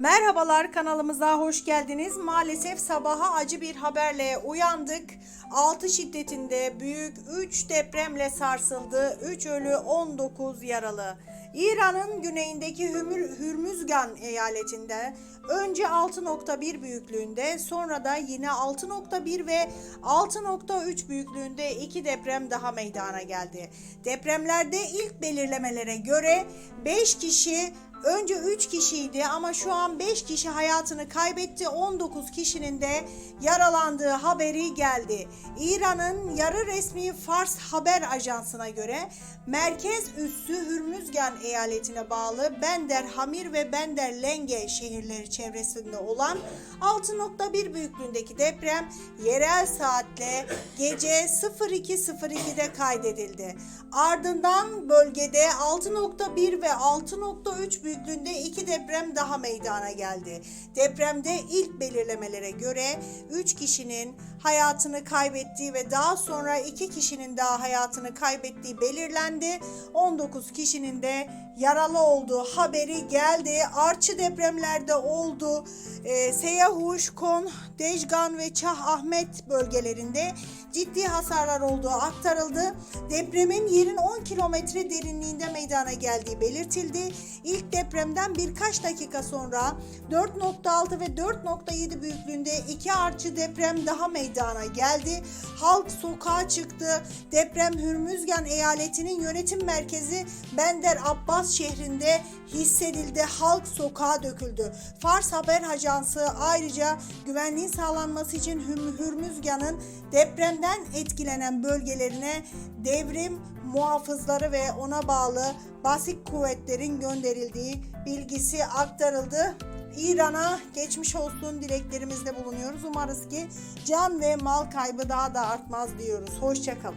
Merhabalar kanalımıza hoş geldiniz. Maalesef sabaha acı bir haberle uyandık. 6 şiddetinde büyük 3 depremle sarsıldı. 3 ölü 19 yaralı. İran'ın güneyindeki Hürmüzgan eyaletinde önce 6.1 büyüklüğünde sonra da yine 6.1 ve 6.3 büyüklüğünde iki deprem daha meydana geldi. Depremlerde ilk belirlemelere göre 5 kişi Önce 3 kişiydi ama şu an 5 kişi hayatını kaybetti. 19 kişinin de yaralandığı haberi geldi. İran'ın yarı resmi Fars haber ajansına göre merkez üssü Hürmüzgan eyaletine bağlı Bender Hamir ve Bender Lenge şehirleri çevresinde olan 6.1 büyüklüğündeki deprem yerel saatle gece 02.02'de kaydedildi. Ardından bölgede 6.1 ve 6.3 büyüklüğünde iki deprem daha meydana geldi. Depremde ilk belirlemelere göre 3 kişinin hayatını kaybettiği ve daha sonra 2 kişinin daha hayatını kaybettiği belirlendi. 19 kişinin de yaralı olduğu haberi geldi. Arçı depremlerde oldu. E, Seyahuş, Kon, Dejgan ve Çah Ahmet bölgelerinde ciddi hasarlar olduğu aktarıldı. Depremin yerin 10 kilometre derinliğinde meydana geldiği belirtildi. İlk depremden birkaç dakika sonra 4.6 ve 4.7 büyüklüğünde iki artçı deprem daha meydana geldi. Halk sokağa çıktı. Deprem Hürmüzgan eyaletinin yönetim merkezi Bender Abbas şehrinde hissedildi. Halk sokağa döküldü. Fars Haber Ajansı ayrıca güvenliğin sağlanması için Hürm- Hürmüzgan'ın depremden etkilenen bölgelerine devrim muhafızları ve ona bağlı basit kuvvetlerin gönderildiği bilgisi aktarıldı. İran'a geçmiş olsun dileklerimizde bulunuyoruz. Umarız ki can ve mal kaybı daha da artmaz diyoruz. Hoşçakalın.